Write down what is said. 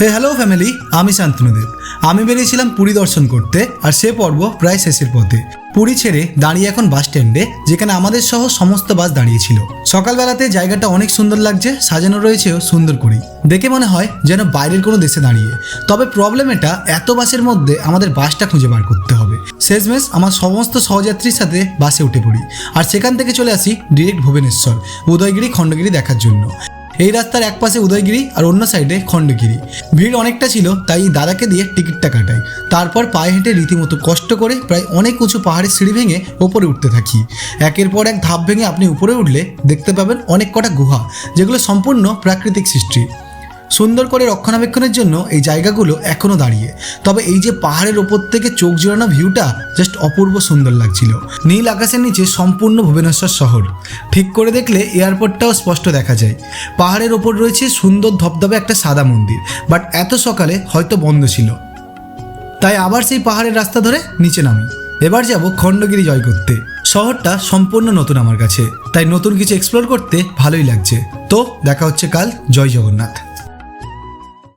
হে hello family আমি শান্তনুদেব আমি বেরিয়েছিলাম পুরী দর্শন করতে, আর সে পর্ব প্রায় শেষের পথে। পুরী ছেড়ে দাঁড়িয়ে এখন বাস স্ট্যান্ডে যেখানে আমাদের সহ সমস্ত বাস দাঁড়িয়েছিল। সকালবেলাতে জায়গাটা অনেক সুন্দর লাগছে, সাজানো রয়েছেও সুন্দর করেই। দেখে মনে হয় যেন বাইরের কোনো দেশে দাঁড়িয়ে। তবে প্রবলেম এটা, এত বাসের মধ্যে আমাদের বাসটা খুঁজে বার করতে হবে। শেষমেশ আমার সমস্ত সহযাত্রীর সাথে বাসে উঠে পড়ি। আর সেখান থেকে চলে আসি ডিরেক্ট ভুবনেশ্বর, উদয়গিরি, খণ্ডগিরি দেখার জন্য। এই রাস্তার এক পাশে উদয়গিরি আর অন্য সাইডে খণ্ডগিরি। ভিড় অনেকটা ছিল, তাই দাদাকে দিয়ে টিকিটটা কাটাই। তারপর পায়ে হেঁটে রীতিমতো কষ্ট করে প্রায় অনেক উঁচু পাহাড়ের সিঁড়ি ভেঙে ওপরে উঠতে থাকি। একের পর এক ধাপ ভেঙে আপনি উপরে উঠলে দেখতে পাবেন অনেক কটা গুহা, যেগুলো সম্পূর্ণ প্রাকৃতিক সৃষ্টি। সুন্দর করে রক্ষণাবেক্ষণের জন্য এই জায়গাগুলো এখনও দাঁড়িয়ে। তবে এই যে পাহাড়ের ওপর থেকে চোখ জোড়ানো ভিউটা জাস্ট অপূর্ব সুন্দর লাগছিল। নীল আকাশের নিচে সম্পূর্ণ ভুবনেশ্বর শহর। ঠিক করে দেখলে এয়ারপোর্টটাও স্পষ্ট দেখা যায়। পাহাড়ের ওপর রয়েছে সুন্দর ধবধবে একটা সাদা মন্দির, বাট এত সকালে হয়তো বন্ধ ছিল। তাই আবার সেই পাহাড়ের রাস্তা ধরে নিচে নামি। এবার যাব খণ্ডগিরি জয় করতে। শহরটা সম্পূর্ণ নতুন আমার কাছে, তাই নতুন কিছু এক্সপ্লোর করতে ভালোই লাগছে। তো দেখা হচ্ছে কাল, জয় জগন্নাথ।